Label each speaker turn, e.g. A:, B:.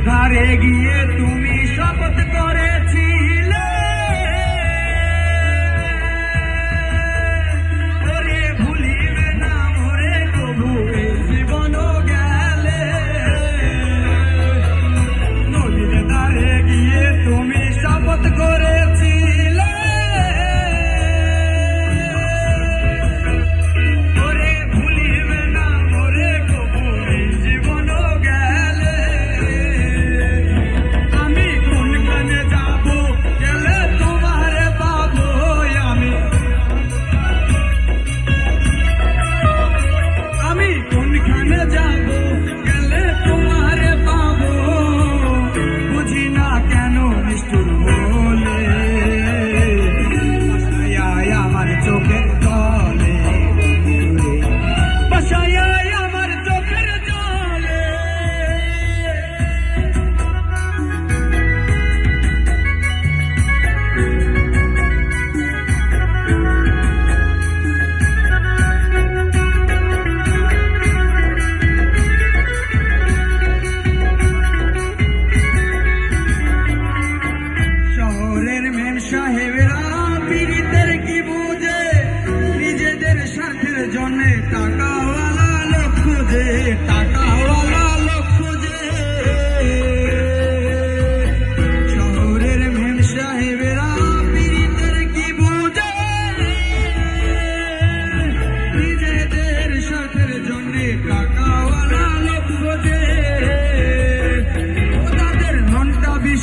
A: ধারে গিয়ে তুমি শপথ করে